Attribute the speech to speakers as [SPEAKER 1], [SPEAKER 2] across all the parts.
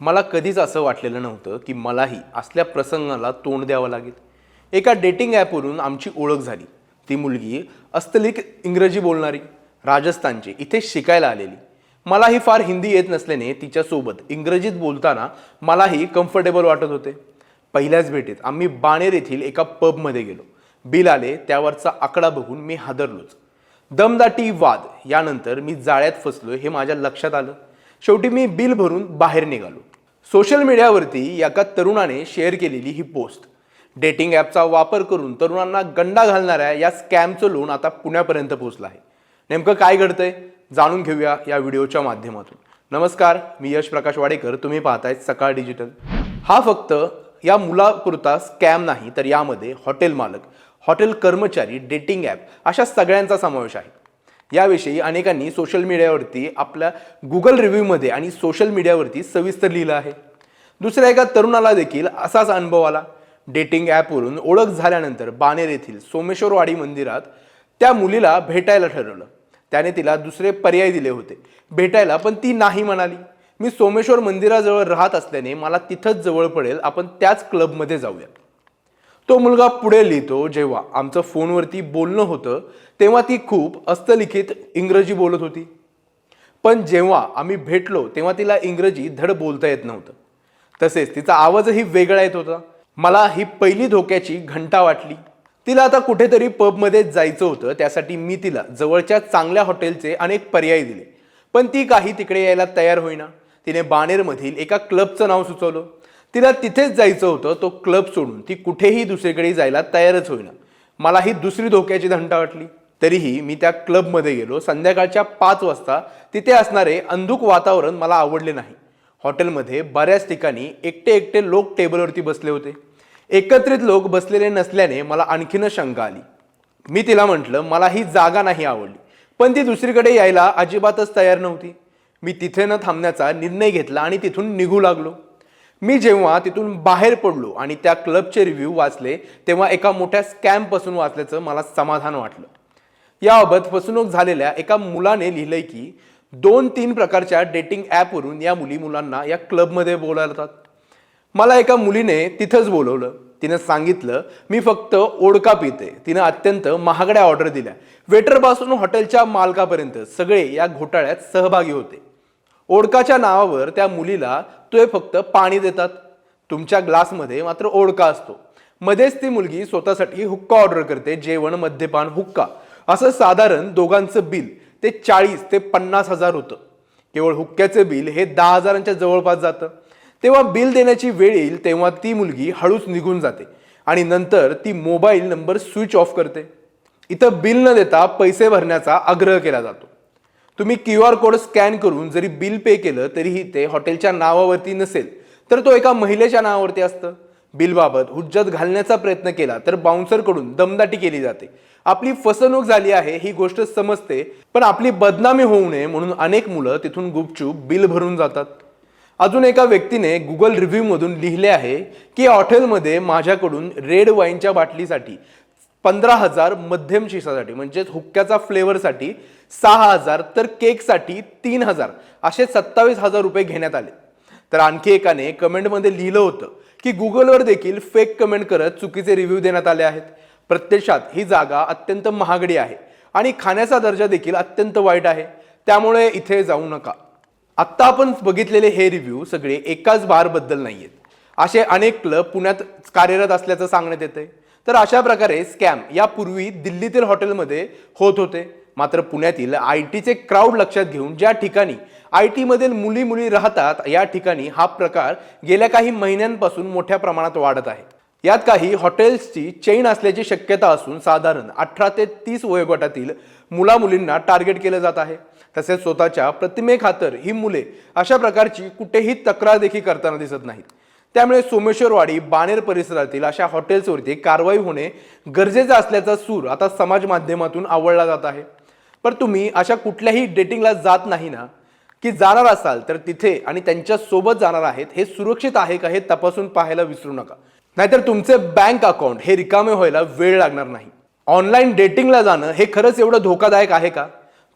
[SPEAKER 1] मला कधीच असं वाटलेलं नव्हतं की मलाही असल्या प्रसंगाला तोंड द्यावं लागेल. एका डेटिंग ॲपवरून आमची ओळख झाली. ती मुलगी अस्तलिक इंग्रजी बोलणारी राजस्थानची इथे शिकायला आलेली. मलाही फार हिंदी येत नसल्याने तिच्यासोबत इंग्रजीत बोलताना मलाही कम्फर्टेबल वाटत होते. पहिल्याच भेटीत आम्ही बाणेर येथील एका पबमध्ये गेलो. बिल आले त्यावरचा आकडा बघून मी हादरलोच. दमदाटी वाद यानंतर मी जाळ्यात फसलो हे माझ्या लक्षात आलं. शेवटी मी बिल भरून बाहेर निघालो. सोशल मीडियावरती एका तरुणाने शेअर केलेली ही पोस्ट. डेटिंग ॲपचा वापर करून तरुणांना गंडा घालणाऱ्या या स्कॅमचं लोन आता पुण्यापर्यंत पोहोचलं आहे. नेमकं काय घडतंय जाणून घेऊया या व्हिडिओच्या माध्यमातून. नमस्कार मी यश प्रकाश वाडेकर. तुम्ही पाहताय सकाळ डिजिटल. हा फक्त या मुलापुरता स्कॅम नाही तर यामध्ये हॉटेल मालक हॉटेल कर्मचारी डेटिंग ॲप अशा सगळ्यांचा समावेश आहे. याविषयी अनेकांनी सोशल मीडियावरती आपल्या गुगल रिव्ह्यूमध्ये आणि सोशल मीडियावरती सविस्तर लिहिलं आहे. दुसऱ्या एका तरुणाला देखील असाच अनुभव आला. डेटिंग ॲपवरून ओळख झाल्यानंतर बानेर येथील सोमेश्वरवाडी मंदिरात त्या मुलीला भेटायला ठरवलं. त्याने तिला दुसरे पर्याय दिले होते. भेटायला पण ती नाही म्हणाली. मी सोमेश्वर मंदिराजवळ राहत असल्याने मला तिथंच जवळ पडेल. आपण त्याच क्लबमध्ये जाऊया तो मुलगा पुढे लिहितो जेव्हा आमचं फोनवरती बोलणं होतं तेव्हा ती खूप अस्तलिखित इंग्रजी बोलत होती. पण जेव्हा आम्ही भेटलो तेव्हा तिला इंग्रजी धड बोलता येत नव्हतं. तसेच तिचा आवाजही वेगळा येत होता. मला ही पहिली धोक्याची घंटा वाटली. तिला आता कुठेतरी पबमध्ये जायचं होतं त्यासाठी मी तिला जवळच्या चांगल्या हॉटेलचे अनेक पर्याय दिले. पण ती काही तिकडे यायला तयार होईना. तिने बाणेरमधील एका क्लबचं नाव सुचवलं. तिला तिथेच जायचं होतं तो क्लब सोडून. ती कुठेही दुसरीकडे जायला तयारच होईना. मला ही दुसरी धोक्याची घंटा वाटली. तरीही मी त्या क्लबमध्ये गेलो. संध्याकाळच्या पाच वाजता तिथे असणारे अंधुक वातावरण मला आवडले नाही. हॉटेलमध्ये बऱ्याच ठिकाणी एकटे एकटे लोक टेबलवरती बसले होते. एकत्रित लोक बसलेले नसल्याने मला आणखीनच शंका आली. मी तिला म्हटलं मला ही जागा नाही आवडली. पण ती दुसरीकडे यायला अजिबातच तयार नव्हती. मी तिथे न थांबण्याचा निर्णय घेतला आणि तिथून निघू लागलो. मी जेव्हा तिथून बाहेर पडलो आणि त्या क्लबचे रिव्ह्यू वाचले तेव्हा एका मोठ्या स्कॅमपासून वाचल्याचं मला समाधान वाटलं. याबाबत फसवणूक झालेल्या एका मुलाने लिहिलंय की दोन तीन प्रकारच्या डेटिंग ॲपवरून या मुली मुलांना या क्लबमध्ये बोलावतात. मला एका मुलीने तिथंच बोलवलं. तिनं सांगितलं मी फक्त ओडका पिते. तिनं अत्यंत महागड्या ऑर्डर दिल्या. वेटरपासून हॉटेलच्या मालकापर्यंत सगळे या घोटाळ्यात सहभागी होते. ओडकाच्या नावावर त्या मुलीला ते फक्त पाणी देतात. तुमच्या ग्लासमध्ये मात्र ओडका असतो. मध्येच ती मुलगी स्वतःसाठी हुक्का ऑर्डर करते जेवण मद्यपान हुक्का. असं साधारण दोघांचं बिल ते चाळीस ते पन्नास हजार होतं. केवळ हुक्क्याचे बिल हे दहा हजारांच्या जवळपास जातं. तेव्हा बिल देण्याची वेळ येईल तेव्हा ती मुलगी हळूच निघून जाते आणि नंतर ती मोबाईल नंबर स्विच ऑफ करते. इथं बिल न देता पैसे भरण्याचा आग्रह केला जातो. तुम्ही क्यू आर कोड स्कॅन करून जरी बिल पे केलं तरीही ते हॉटेलच्या नावावरती नसेल तर तो एका महिलेच्या नावावरती असतं. बिलबाबत हुज्जत घालण्याचा प्रयत्न केला तर बाउन्सरकडून दमदाटी केली जाते. आपली फसवणूक झाली आहे ही गोष्ट समजते पण आपली बदनामी होऊ नये म्हणून अनेक मुलं तिथून गुपचूप बिल भरून जातात. अजून एका व्यक्तीने गुगल रिव्ह्यूमधून लिहिले आहे की हॉटेलमध्ये माझ्याकडून रेड वाईनच्या बाटलीसाठी पंधरा हजार मध्यम शिसासाठी म्हणजेच हुक्क्याचा फ्लेवरसाठी सहा हजार तर केकसाठी तीन हजार असे सत्तावीस हजार रुपये घेण्यात आले. तर आणखी एकाने कमेंटमध्ये लिहिलं होतं की गुगलवर देखील फेक कमेंट करत चुकीचे रिव्ह्यू देण्यात आले आहेत. प्रत्यक्षात ही जागा अत्यंत महागडी आहे आणि खाण्याचा दर्जा देखील अत्यंत वाईट आहे. त्यामुळे इथे जाऊ नका. आत्ता आपण बघितलेले हे रिव्ह्यू सगळे एकाच बारबद्दल नाही आहेत असे अनेक क्लब पुण्यात कार्यरत असल्याचं सांगण्यात येते तर अशा प्रकारे स्कॅम यापूर्वी दिल्लीतील हॉटेलमध्ये होत होते. मात्र पुण्यातील आय टीचे क्राऊड लक्षात घेऊन ज्या ठिकाणी आय टीमधील मुली मुली राहतात या ठिकाणी हा प्रकार गेल्या काही महिन्यांपासून मोठ्या प्रमाणात वाढत आहे. यात काही हॉटेल्सची चेन असल्याची शक्यता असून साधारण अठरा ते तीस वयोगटातील मुला मुलींना टार्गेट केलं जात आहे. तसेच स्वतःच्या प्रतिमेखातर ही मुले अशा प्रकारची कुठेही तक्रार देखील करताना दिसत नाहीत. त्यामुळे सोमेश्वरवाडी बाणेर परिसरातील अशा हॉटेल्सवरती कारवाई होणे गरजेचं असल्याचा सूर आता समाज माध्यमातून आवडला जात आहे. पण तुम्ही अशा कुठल्याही डेटिंगला जात नाही ना की जाणार असाल तर तिथे आणि त्यांच्यासोबत जाणार आहेत हे सुरक्षित आहे का हे तपासून पाहायला विसरू नका. नाहीतर तुमचे बँक अकाउंट हे रिकामे व्हायला वेळ लागणार नाही. ऑनलाईन डेटिंगला जाणं हे खरंच एवढं धोकादायक आहे का?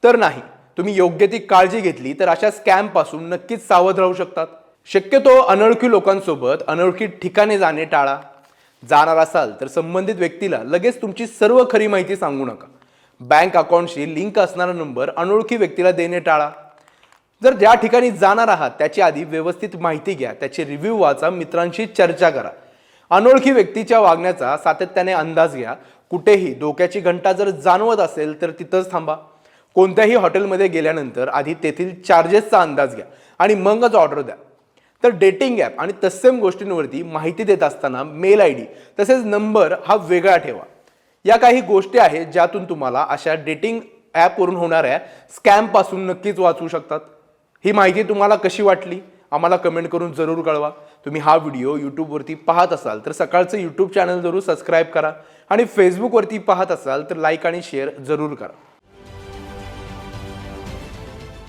[SPEAKER 1] तर नाही. तुम्ही योग्य ती काळजी घेतली तर अशा स्कॅमपासून नक्कीच सावध राहू शकतात. शक्यतो अनोळखी लोकांसोबत अनोळखी ठिकाणी जाणे टाळा. जाणार असाल तर संबंधित व्यक्तीला लगेच तुमची सर्व खरी माहिती सांगू नका. बँक अकाउंटशी लिंक असणारा नंबर अनोळखी व्यक्तीला देणे टाळा. जर ज्या ठिकाणी जाणार आहात त्याची आधी व्यवस्थित माहिती घ्या त्याचे रिव्ह्यू वाचा मित्रांशी चर्चा करा. अनोळखी व्यक्तीच्या वागण्याचा सातत्याने अंदाज घ्या. कुठेही डोक्याची घंटा जर जाणवत असेल तर तिथंच थांबा. कोणत्याही हॉटेलमध्ये गेल्यानंतर आधी तेथील चार्जेसचा अंदाज घ्या आणि मगच ऑर्डर द्या. तर डेटिंग ॲप आणि तत्सम गोष्टींवरती माहिती देत असताना मेल आय डी तसेच नंबर हा वेगळा ठेवा. या काही गोष्टी आहेत ज्यातून तुम्हाला अशा डेटिंग ॲपवरून होणाऱ्या स्कॅमपासून नक्कीच वाचू शकतात. ही माहिती तुम्हाला कशी वाटली? आम्हाला कमेंट करून जरूर कळवा. तुम्ही हा व्हिडिओ यूट्यूबवरती पाहत असाल तर सकाळचं यूट्यूब चॅनल जरूर सबस्क्राईब करा आणि फेसबुकवरती पाहत असाल तर लाईक आणि शेअर जरूर करा.